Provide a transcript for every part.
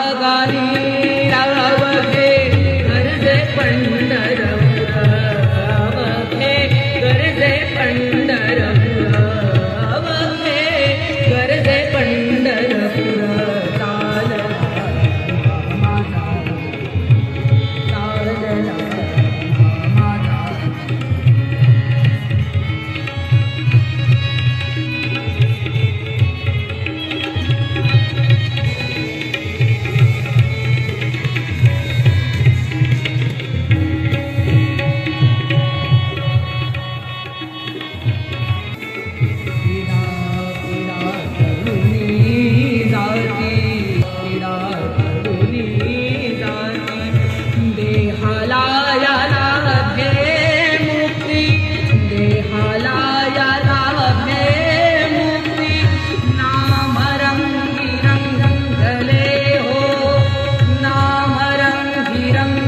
Magari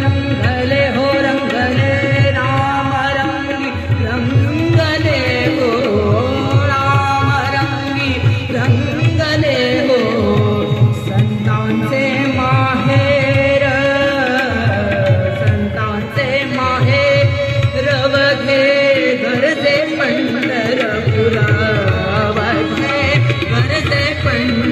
रंगले हो रंगले राम रंगी रंगले हो राम रंगी हो। संतांचे माहेर संतांचे माहेर वघे घरचे पंढरपुरा वघे घरचे पंढ